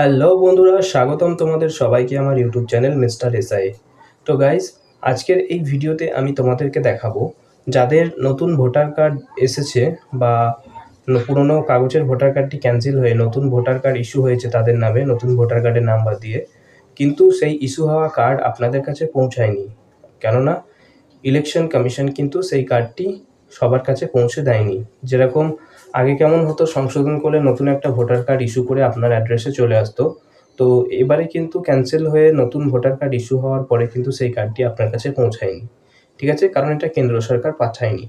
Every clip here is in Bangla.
হ্যালো বন্ধুরা, স্বাগতম তোমাদের সবাইকে আমার ইউটিউব চ্যানেল মিস্টার এসআই। তো গাইজ আজকের এই ভিডিওতে আমি তোমাদেরকে দেখাবো, যাদের নতুন ভোটার কার্ড এসেছে বা পুরনো কাগজের ভোটার কার্ডটি ক্যান্সেল হয়ে নতুন ভোটার কার্ড ইস্যু হয়েছে তাদের নামে, নতুন ভোটার কার্ডের নাম্বার দিয়ে, কিন্তু সেই ইস্যু হওয়া কার্ড আপনাদের কাছে পৌঁছায়নি। কেননা ইলেকশন কমিশন কিন্তু সেই কার্ডটি সবার কাছে পৌঁছে দেয়নি। যেরকম আগে কেমন হতো? সংশোধন করলে নতুন একটা ভোটার কার্ড ইস্যু করে আপনার অ্যাড্রেসে চলে আসতো। তো এবারে কিন্তু ক্যান্সেল হয়ে নতুন ভোটার কার্ড ইস্যু হওয়ার পরে কিন্তু সেই কার্ডটি আপনার কাছে পৌঁছায়নি। ঠিক আছে? কারণ এটা কেন্দ্র সরকার পাঠায়নি।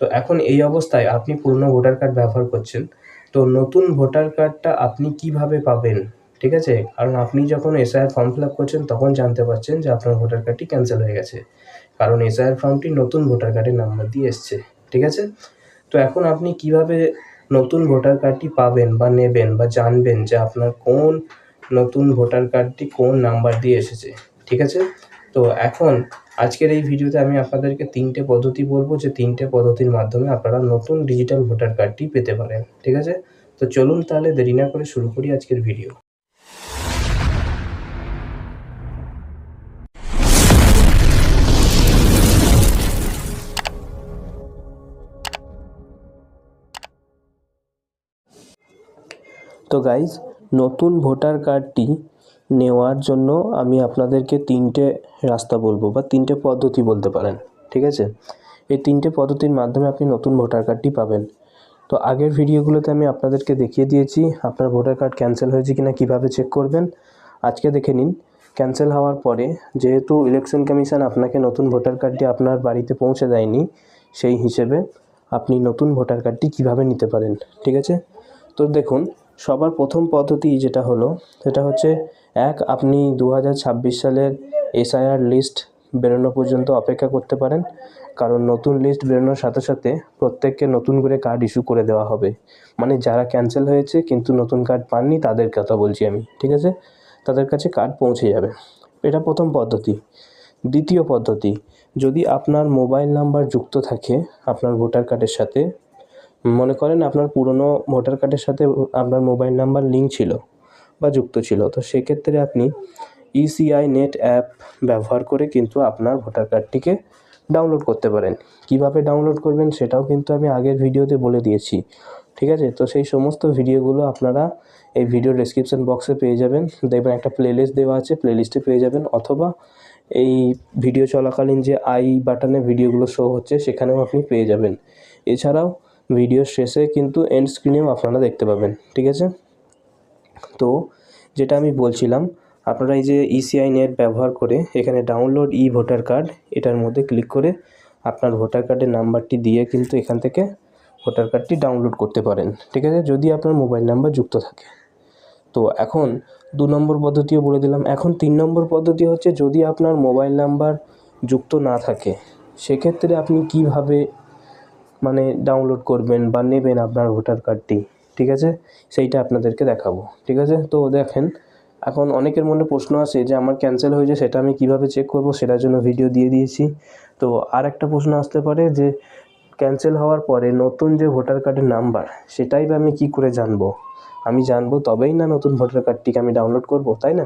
তো এখন এই অবস্থায় আপনি পুরনো ভোটার কার্ড ব্যবহার করছেন। তো নতুন ভোটার কার্ডটা আপনি কীভাবে পাবেন? ঠিক আছে? কারণ আপনি যখন এসআইআর ফর্ম ফিল আপ করছেন, তখন জানতে পারছেন যে আপনার ভোটার কার্ডটি ক্যান্সেল হয়ে গেছে। কারণ এসআইআর ফর্মটি নতুন ভোটার কার্ডের নাম্বার দিয়ে এসছে। ঠিক আছে? তো এখন আপনি কীভাবে নতুন ভোটার কার্ডটি পাবেন বা নেবেন বা জানবেন যে আপনার কোন নতুন ভোটার কার্ডটি কোন নাম্বার দিয়ে এসেছে? ঠিক আছে? তো এখন আজকের এই ভিডিওতে আমি আপনাদেরকে তিনটে পদ্ধতি বলব যে তিনটে পদ্ধতির মাধ্যমে আপনারা নতুন ডিজিটাল ভোটার কার্ডটি পেতে পারেন। ঠিক আছে? তো চলুন তাহলে দেরি না করে শুরু করি আজকের ভিডিও। তো গাইজ নতুন ভোটার কার্ডটি নেওয়ার জন্য আমি আপনাদেরকে তিনটে রাস্তা বলব বা তিনটে পদ্ধতি বলতে পারেন, ঠিক আছে? এই তিনটে পদ্ধতির মাধ্যমে আপনি নতুন ভোটার কার্ডটি পাবেন। তো আগের ভিডিওগুলোতে আমি আপনাদেরকে দেখিয়ে দিয়েছি আপনার ভোটার কার্ড ক্যান্সেল হয়েছে কিনা, কীভাবে চেক করবেন। আজকে দেখে নিন ক্যান্সেল হওয়ার পরে যেহেতু ইলেকশন কমিশন আপনাকে নতুন ভোটার কার্ডটি আপনার বাড়িতে পৌঁছে দেয়নি, সেই হিসেবে আপনি নতুন ভোটার কার্ডটি কীভাবে নিতে পারেন, ঠিক আছে? তো দেখুন সবার প্রথম পদ্ধতি যেটা হলো, সেটা হচ্ছে, এক, আপনি দু হাজার ছাব্বিশ সালের এসআইআর লিস্ট বেরোনো পর্যন্ত অপেক্ষা করতে পারেন। কারণ নতুন লিস্ট বেরোনোর সাথে সাথে প্রত্যেককে নতুন করে কার্ড ইস্যু করে দেওয়া হবে। মানে যারা ক্যান্সেল হয়েছে কিন্তু নতুন কার্ড পাননি, তাদের কথা বলছি আমি, ঠিক আছে? তাদের কাছে কার্ড পৌঁছে যাবে। এটা প্রথম পদ্ধতি। দ্বিতীয় পদ্ধতি, যদি আপনার মোবাইল নাম্বার যুক্ত থাকে আপনার ভোটার কার্ডের সাথে মনে করেন আপনার পুরনো ভোটার কার্ডের সাথে আপনার মোবাইল নাম্বার লিঙ্ক ছিল বা যুক্ত ছিল, তো সেক্ষেত্রে আপনি ইসিআই নেট অ্যাপ ব্যবহার করে কিন্তু আপনার ভোটার কার্ডটিকে ডাউনলোড করতে পারেন। কীভাবে ডাউনলোড করবেন সেটাও কিন্তু আমি আগের ভিডিওতে বলে দিয়েছি, ঠিক আছে? তো সেই সমস্ত ভিডিওগুলো আপনারা এই ভিডিও ডেসক্রিপশন বক্সে পেয়ে যাবেন। দেখবেন একটা প্লেলিস্ট দেওয়া আছে প্লেলিস্টে পেয়ে যাবেন, অথবা এই ভিডিও চলাকালীন যে আই বাটনে ভিডিওগুলো শো হচ্ছে সেখানেও আপনি পেয়ে যাবেন। এছাড়াও ভিডিওর শেষে কিন্তু এন্ড স্ক্রিনেও আপনারা দেখতে পাবেন, ঠিক আছে? তো যেটা আমি বলছিলাম, আপনারা এই যে ইসিআই নেট ব্যবহার করে এখানে ডাউনলোড ই ভোটার কার্ড এটার মধ্যে ক্লিক করে আপনার ভোটার কার্ডের নাম্বারটি দিয়ে কিন্তু এখান থেকে ভোটার কার্ডটি ডাউনলোড করতে পারেন, ঠিক আছে? যদি আপনার মোবাইল নাম্বার যুক্ত থাকে। তো এখন দু নম্বর পদ্ধতিও বলে দিলাম। এখন তিন নম্বর পদ্ধতি হচ্ছে যদি আপনার মোবাইল নাম্বার যুক্ত না থাকে, সেক্ষেত্রে আপনি কীভাবে মানে ডাউনলোড করবেন বা নেবেন আপনার ভোটার কার্ডটি ঠিক আছে? সেইটা আপনাদেরকে দেখাবো, ঠিক আছে? তো দেখেন, এখন অনেকের মনে প্রশ্ন আসে যে আমার ক্যান্সেল হয়েছে, সেটা আমি কীভাবে চেক করব? সেটার জন্য ভিডিও দিয়ে দিয়েছি। তো আর একটা প্রশ্ন আসতে পারে যে ক্যান্সেল হওয়ার পরে নতুন যে ভোটার কার্ডের নাম্বার সেটাই বা আমি কী করে জানব? আমি জানব তবেই না নতুন ভোটার কার্ডটিকে আমি ডাউনলোড করব, তাই না?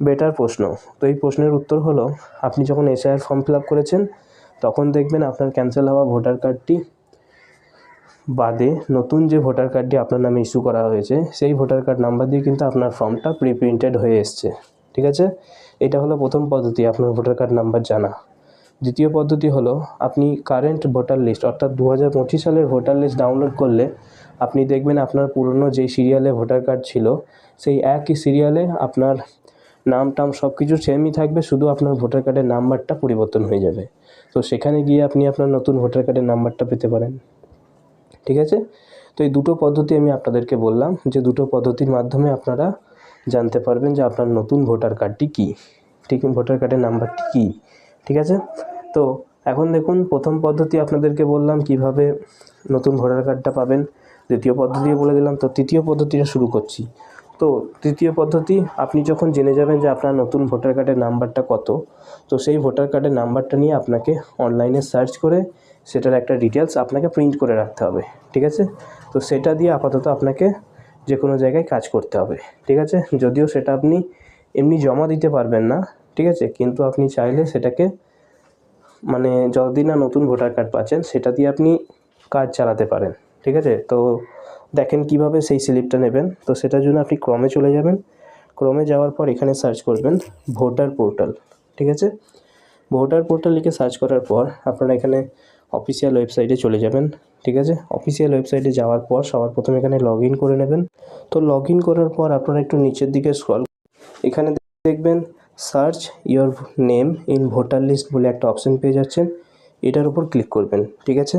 বেটার প্রশ্ন। তো এই প্রশ্নের উত্তর হলো, আপনি যখন এসআইআর ফর্ম ফিল আপ করেছেন তখন দেখবেন আপনার ক্যান্সেল হওয়া ভোটার কার্ডটি বাদে নতুন যে ভোটার কার্ডটি আপনার নামে ইস্যু করা হয়েছে, সেই ভোটার কার্ড নাম্বার দিয়ে কিন্তু আপনার ফর্মটা প্রি প্রিন্টেড হয়ে এসছে। ঠিক আছে? এটা হলো প্রথম পদ্ধতি আপনার ভোটার কার্ড নাম্বার জানা। দ্বিতীয় পদ্ধতি হলো আপনি কারেন্ট ভোটার লিস্ট অর্থাৎ দু হাজার পঁচিশ সালের ভোটার লিস্ট ডাউনলোড করলে আপনি দেখবেন আপনার পুরনো যেই সিরিয়ালে ভোটার কার্ড ছিল, সেই একই সিরিয়ালে আপনার নাম, টাম সব কিছু সেমই থাকবে, শুধু আপনার ভোটার কার্ডের নাম্বারটা পরিবর্তন হয়ে যাবে। তো সেখানে গিয়ে আপনি আপনার নতুন ভোটার কার্ডের নাম্বারটা পেতে পারেন। ঠিক আছে? তো এই দুটো পদ্ধতি আমি আপনাদেরকে বললাম যে দুটো পদ্ধতির মাধ্যমে আপনারা জানতে পারবেন যে আপনার নতুন ভোটার কার্ডটি কী। ঠিক, ভোটার কার্ডের নাম্বারটি কী। ঠিক আছে? তো এখন দেখুন, প্রথম পদ্ধতি আপনাদেরকে বললাম কীভাবে নতুন ভোটার কার্ডটা পাবেন। দ্বিতীয় পদ্ধতিও বলে দিলাম। তো তৃতীয় পদ্ধতিটা শুরু করছি। তো তৃতীয় পদ্ধতি, আপনি যখন জেনে যাবেন যে আপনার নতুন ভোটার কার্ডের নাম্বারটা কত, তো সেই ভোটার কার্ডের নাম্বারটা নিয়ে আপনাকে অনলাইনে সার্চ করে সেটার একটা ডিটেলস আপনাকে প্রিন্ট করে রাখতে হবে, ঠিক আছে? তো সেটা দিয়ে আপাতত আপনাকে যে কোনো জায়গায় কাজ করতে হবে, ঠিক আছে? যদিও সেটা আপনি এমনি জমা দিতে পারবেন না, ঠিক আছে? কিন্তু আপনি চাইলে সেটাকে মানে যতদিন না নতুন ভোটার কার্ড পাচ্ছেন, সেটা দিয়ে আপনি কাজ চালাতে পারেন, ঠিক আছে? তো দেখেন কীভাবে সেই স্লিপটা নেবেন। তো সেটার জন্য আপনি ক্রমে চলে যাবেন। ক্রমে যাওয়ার পর এখানে সার্চ করবেন ভোটার পোর্টাল ঠিক আছে? ভোটার পোর্টাল লিখে সার্চ করার পর আপনারা এখানে অফিসিয়াল ওয়েবসাইটে চলে যাবেন, ঠিক আছে? অফিসিয়াল ওয়েবসাইটে যাওয়ার পর সবার প্রথমে এখানে লগ করে নেবেন। তো লগ করার পর আপনারা একটু নিচের দিকে স্ক্রল এখানে দেখবেন search your name in voter list বলে একটা অপশন পেয়ে যাচ্ছেন। এটার উপর ক্লিক করবেন, ঠিক আছে?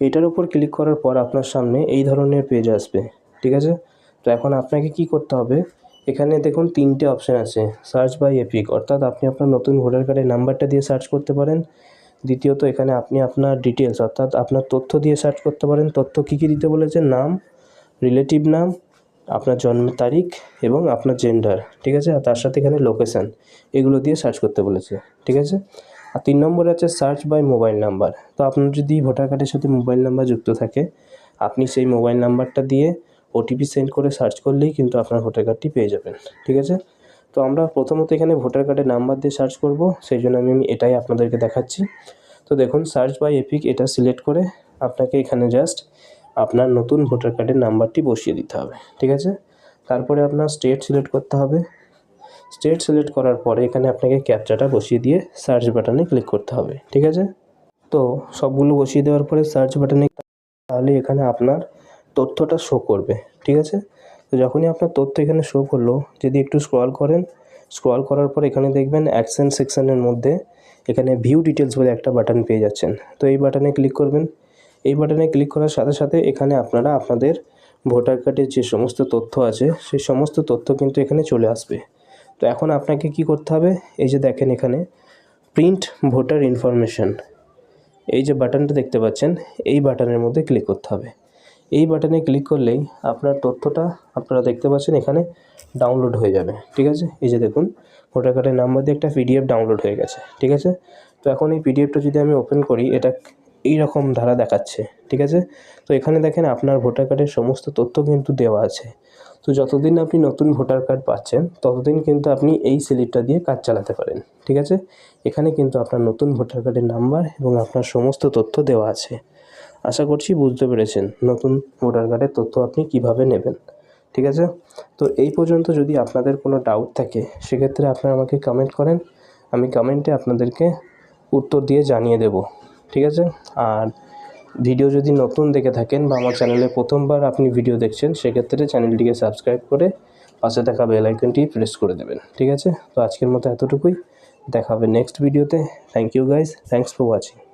এটার উপর ক্লিক করার পর আপনার সামনে এই ধরনের পেজ আসবে, ঠিক আছে? তো এখন আপনাকে কি করতে হবে? এখানে দেখুন তিনটে অপশান আছে সার্চ বাই এপিক অর্থাৎ আপনি আপনার নতুন ভোটার কার্ডের নাম্বারটা দিয়ে সার্চ করতে পারেন। দ্বিতীয়ত, এখানে আপনি আপনার ডিটেলস অর্থাৎ আপনার তথ্য দিয়ে সার্চ করতে পারেন। তথ্য কী কী দিতে বলেছে? নাম রিলেটিভ নাম, আপনার জন্মের তারিখ এবং আপনার জেন্ডার ঠিক আছে? আর তার সাথে এখানে লোকেশান এগুলো দিয়ে সার্চ করতে বলেছে, ঠিক আছে? আর তিন নম্বরে আছে সার্চ বাই মোবাইল নাম্বার তো আপনার যদি ভোটার কার্ডের সাথে মোবাইল নাম্বার যুক্ত থাকে, আপনি সেই মোবাইল নাম্বারটা দিয়ে ওটিপি সেন্ড করে সার্চ করলেই কিন্তু আপনার ভোটার কার্ডটি পেয়ে যাবেন, ঠিক আছে? তো আমরা প্রথমত এখানে ভোটার কার্ডের নাম্বার দিয়ে সার্চ করব, সেই জন্য আমি এটাই আপনাদেরকে দেখাচ্ছি। তো দেখুন সার্চ বাই এপিক এটা সিলেক্ট করে আপনাকে এখানে জাস্ট আপনার নতুন ভোটার কার্ডের নাম্বারটি বসিয়ে দিতে হবে, ঠিক আছে? তারপরে আপনার স্টেট সিলেক্ট করতে হবে। স্টেট সিলেক্ট করার পরে এখানে আপনাকে ক্যাপচাটা বসিয়ে দিয়ে সার্চ বাটনে ক্লিক করতে হবে, ঠিক আছে? তো সবগুলো বসিয়ে দেওয়ার পরে সার্চ বাটনে তাহলে এখানে আপনার তথ্যটা শো করবে, ঠিক আছে? তো যখনই আপনার তথ্য এখানে শো করল, যদি একটু স্ক্রল করেন স্ক্রল করার পর এখানে দেখবেন অ্যাকশন সেকশনের মধ্যে এখানে ভিউ ডিটেলস বলে একটা বাটন পেয়ে যাচ্ছেন। তো এই বাটনে ক্লিক করবেন। এই বাটনে ক্লিক করার সাথে সাথে এখানে আপনারা আপনাদের ভোটার কার্ডের যে সমস্ত তথ্য আছে, সেই সমস্ত তথ্য কিন্তু এখানে চলে আসবে। তো এখন আপনাকে কি করতে হবে? এই যে দেখেন এখানে প্রিন্ট ভোটার ইনফরমেশন এই যে বাটনটা দেখতে পাচ্ছেন, এই বাটনের মধ্যে ক্লিক করতে হবে। এই বাটনে ক্লিক করলেই আপনার তথ্যটা আপনারা দেখতে পাচ্ছেন এখানে ডাউনলোড হয়ে যাবে, ঠিক আছে? এই যে দেখুন ভোটার কার্ডের নাম্বার দিয়ে একটা পিডিএফ ডাউনলোড হয়ে গেছে, ঠিক আছে? তো এখন এই পিডিএফটা যদি আমি ওপেন করি, এটা এই রকম ধারা দেখাচ্ছে, ঠিক আছে? তো এখানে দেখেন আপনার ভোটার কার্ডের সমস্ত তথ্য কিন্তু দেওয়া আছে। তো যতদিন আপনি নতুন ভোটার কার্ড পাচ্ছেন, ততদিন কিন্তু আপনি এই স্লিপটা দিয়ে কাজ চালাতে পারেন, ঠিক আছে? এখানে কিন্তু আপনার নতুন ভোটার কার্ডের নাম্বার এবং আপনার সমস্ত তথ্য দেওয়া আছে। আশা করছি বুঝতে পেরেছেন নতুন ভোটার কার্ডের তথ্য আপনি কীভাবে নেবেন, ঠিক আছে? তো এই পর্যন্ত যদি আপনাদের কোনো ডাউট থাকে, সেক্ষেত্রে আপনারা আমাকে কমেন্ট করেন, আমি কমেন্টে আপনাদেরকে উত্তর দিয়ে জানিয়ে দেব, ঠিক আছে? আর ভিডিও যদি নতুন দেখে থাকেন বা আমার চ্যানেলে প্রথমবার আপনি ভিডিও দেখছেন, সেক্ষেত্রে চ্যানেলটিকে সাবস্ক্রাইব করে পাশে থাকা বেল আইকনটি প্রেস করে দেবেন। ঠিক আছে? তো আজকের মতো এতটুকুই। দেখা হবে নেক্সট ভিডিওতে thank you guys thanks for watching